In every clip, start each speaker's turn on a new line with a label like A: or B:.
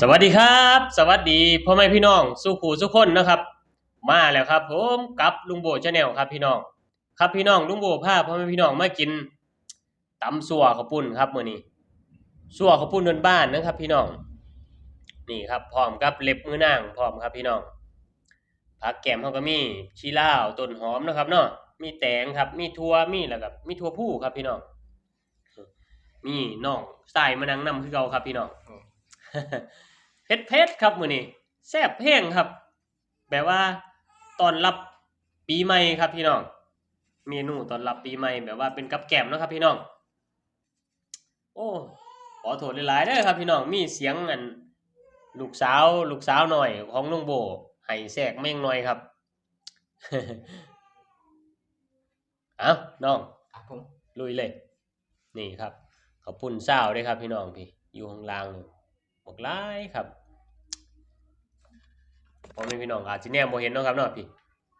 A: สวัสดีครับ สวัสดีพ่อแม่พี่น้องสู้ขู่สุคนนะครับ มาแล้วครับผมกับลุงโบชาแนลครับพี่น้อง ครับพี่น้องลุงโบพาพ่อแม่พี่น้องมากินตำสัวข้าวปุ้นครับมื้อนี้สัวข้าวปุ้นบ้านๆนะครับ พี่น้องนี่ครับพร้อมกับเล็บมือนางพร้อมครับพี่น้องผักแกมเฮาก็มีชีลาวต้นหอมนะครับเนาะมีแตงครับ มีถั่วมีแล้วก็มีถั่วผู้ครับพี่น้องมีน้องใสายมานังนำคือเก่าครับพี่น้อง เผ็ดเผ็ดๆครับมื้อนี้แซ่บแห้งครับ แบบว่าตอนรับปีใหม่ครับพี่น้อง เมนูตอนรับปีใหม่แบบว่าเป็นกับแกล้มเนาะครับพี่น้อง โอ้ขอโทษหลายๆเด้อครับพี่น้องมีเสียงอันลูกสาวลูกสาวหน่อยของลุงโบให้แทรกแม่งหน่อยครับเอ้าน้อง
B: ครับผม
A: ลุยเลย นี่ครับขอบคุณเศร้าวด้วยครับพี่น้องพี่อยู่ข้างล่างนี่ บอกหลายครับพอแม่พี่น้องอาจสิแนมบ่เห็นเนาะครับเนาะพี่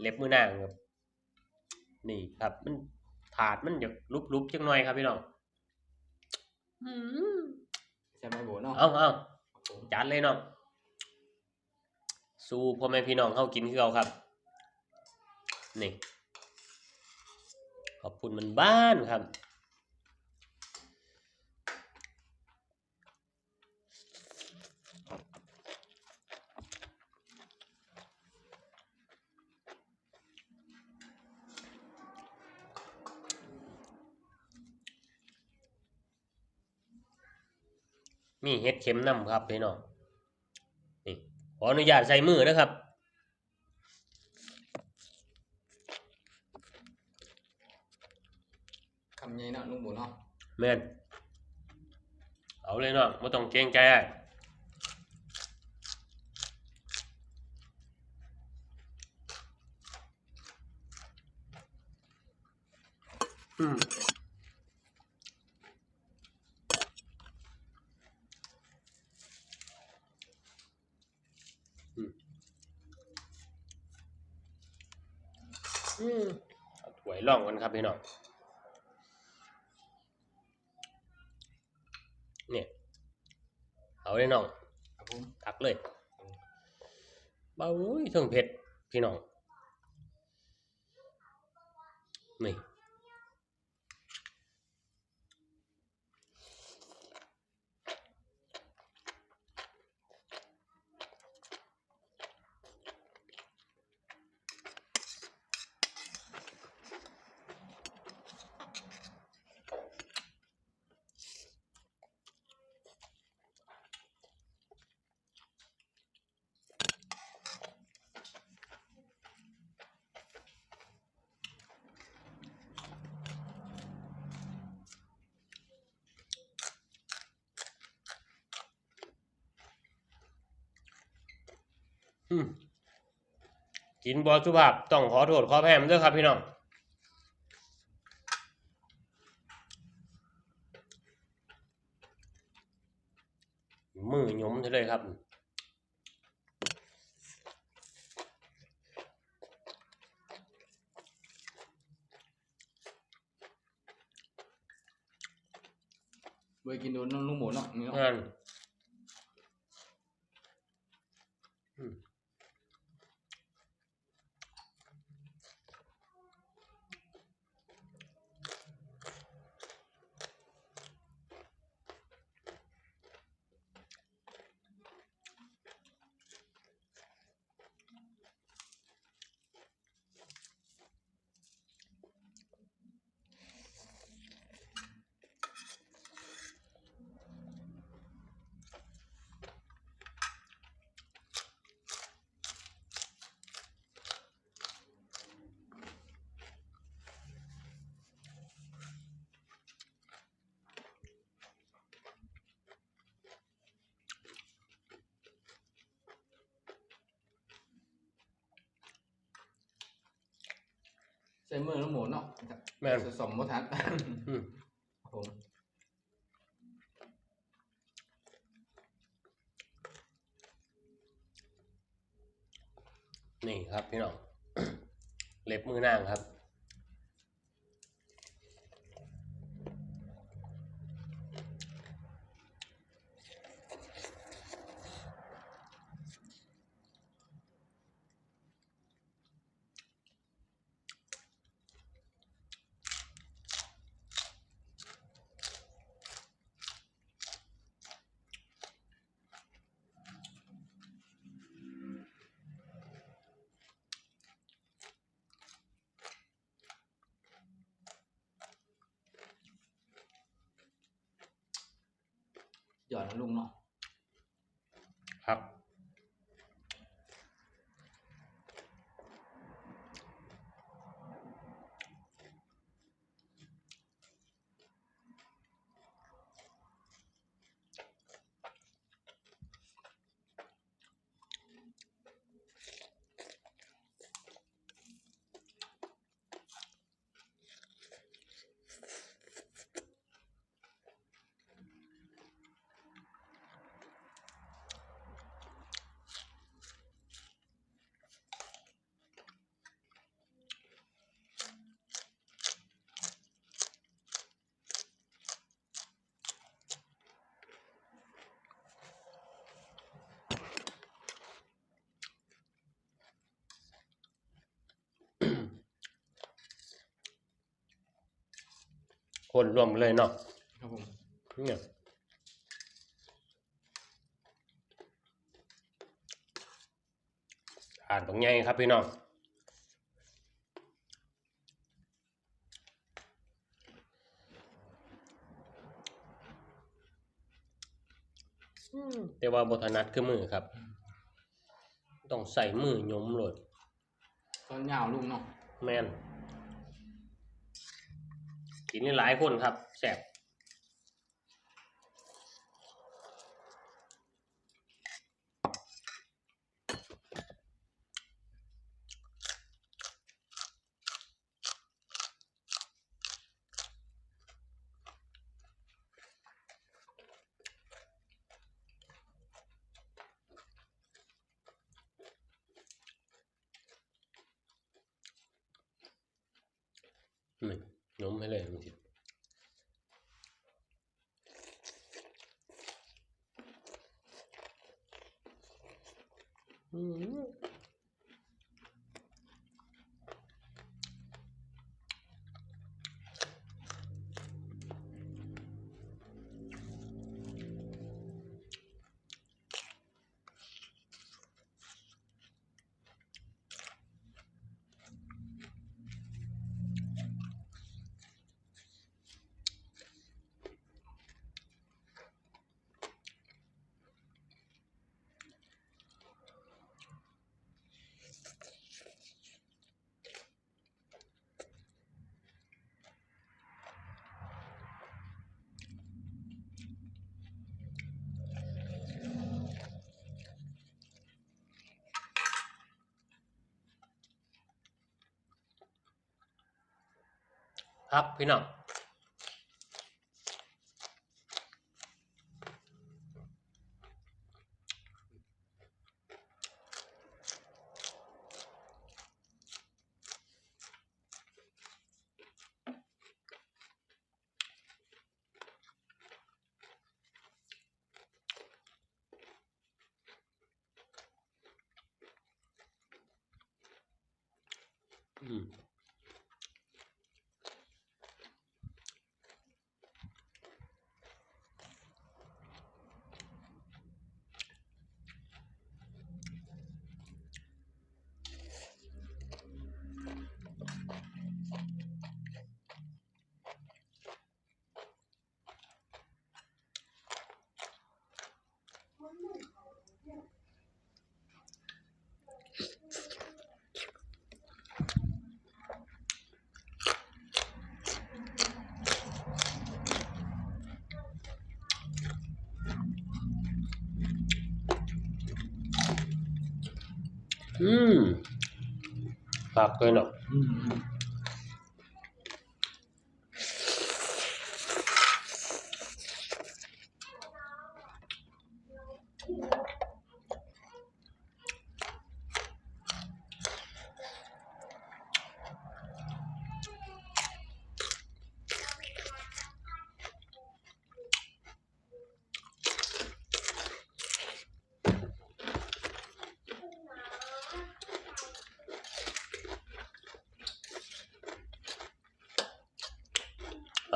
A: เล็บมือนางครับ นี่ครับ มันถาดมันอยากลุบๆจังหน่อยครับพี่น้องอืม
B: ใช่ไหมโบเนาะ
A: เอาเอา
B: ครับผม
A: จัดเลยน้องสู้พ่อแม่พี่น้องเฮากินคือเอาครับ นี่ ขอบคุณมันบ้านครับ มีเห็ดเข็มน้ำครับพี่น้องนี่ขออนุญาตใส่มือนะครับ
B: คำใหญ่เนาะลุงโบเนาะ
A: แม่นเอาเลยเนาะไม่ต้องเกรงใจอ้ายอืมอืม อืมเอาถ้วยร่องกันครับพี่น้องเนี่ยเอาเลยน้อง
B: ครับผม
A: ตักเลยเบาอุ้ยเทิงเผ็ดพี่น้องนี่ กินบอสุภาพต้องขอโทษขอแพ้มันด้วยครับพี่น้องมือหยุมเท่าเลยครับ
B: เบยกินโดนลุงโบเนาะนี่เนาะ
A: นั่นอื
B: ใช้มือลุงโบเนาะ
A: แม่น
B: สมบ่ทัน
A: อืม
B: ครับผม
A: นี่ครับพี่น้อง เล็บมือนางครับ
B: อดนะ
A: คนรวมเลยเนาะ
B: ครับผม
A: เนี่ยอ่านตรงไงครับพี่น้องอืมแต่ว่าบทนัดคือมือครับ ต้องใส่มือยมโหลด
B: ตอนยาวลุงเนาะ
A: แมน กินนี่หลายคนครับแสบอืม ยมให้เครับพี่น้องอืม อืมครับเลยเนาะ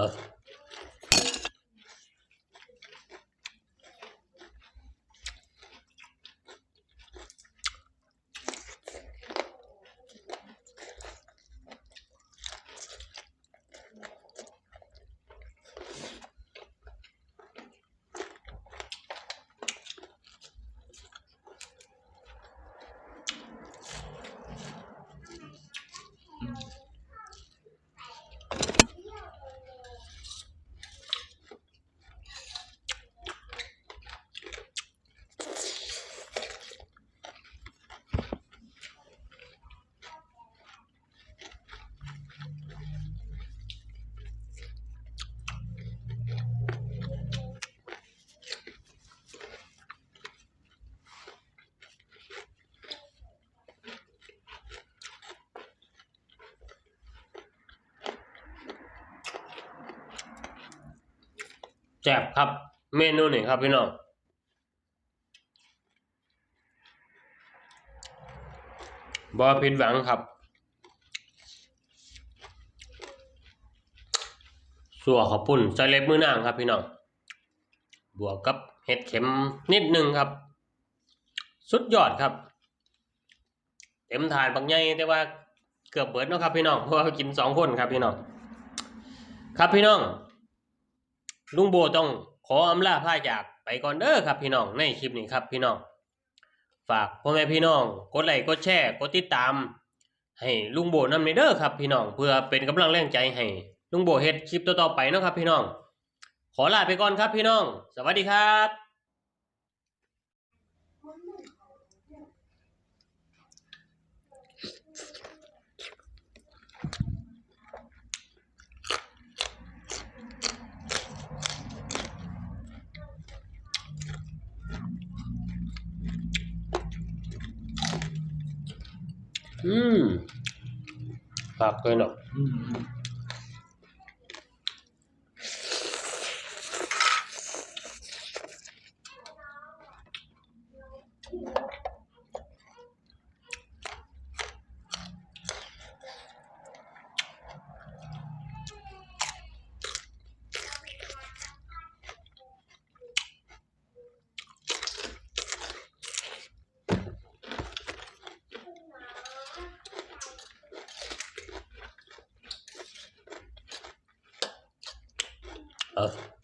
A: up. แซ่บครับ เมนูนี่ครับพี่น้องบ่ผิดหวังครับ สัวข้าวปุ้นใส่เล็บมือนางครับพี่น้อง บวกกับเห็ดเข็มนิดหนึงครับ สุดยอดครับ เต็มถาดบางใหญ่แต่ว่าเกือบเบิดเนาะครับพี่น้อง เพราะว่ากินสองคนครับพี่น้อง ครับพี่น้อง ลุงโบต้องขออำลาพาจากไปก่อนเด้อครับพี่น้องในคลิปนี้ครับพี่น้อง ฝากพ่อแม่พี่น้องกดไลค์กดแชร์กดติดตาม ให้ลุงโบนำในเด้อครับพี่น้องเพื่อเป็นกำลังแรงใจให้ลุงโบเฮ็ดคลิปต่อๆไปเนาะครับพี่น้อง ขอลาไปก่อนครับพี่น้อง สวัสดีครับ อืมฝากเลยเนาะ
B: อื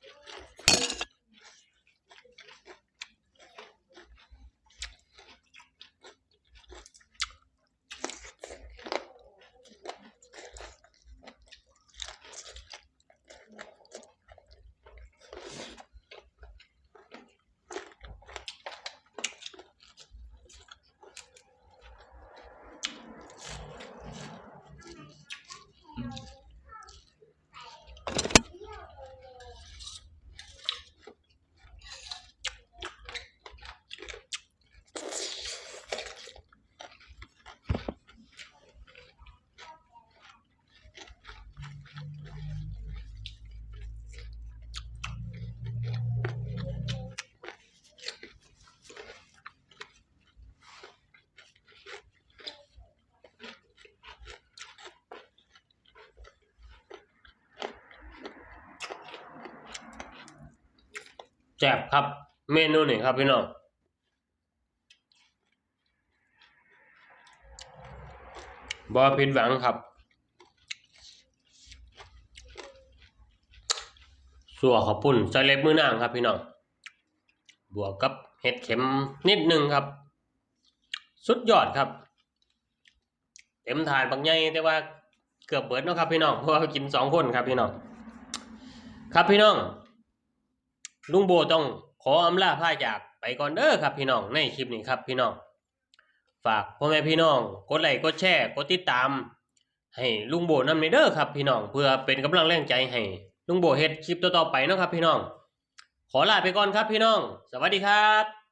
A: ซ่บครับ เมนูนี่ครับพี่น้องบ่ผิดหวังครับสัวข้าวปุ้นใส่เล็บมือนางครับพี่น้องบวกกับเห็ดเข็มนิดหนึงครับ สุดยอดครับเต็มถาดบางใหญ่แต่ว่าเกือบเบิดเนาะครับพี่น้องเพราะว่ากินสองคนครับพี่น้องครับพี่น้อง ลุงโบต้องขออำลาพาจากไปก่อนเด้อครับพี่น้องในคลิปนี้ครับพี่น้อง ฝากพ่อแม่พี่น้องกดไลค์กดแชร์กดติดตาม ให้ลุงโบนำในเด้อครับพี่น้องเพื่อเป็นกำลังแรงใจให้ลุงโบเฮ็ดคลิปต่อๆไปเนาะครับพี่น้อง ขอลาไปก่อนครับพี่น้อง สวัสดีครับ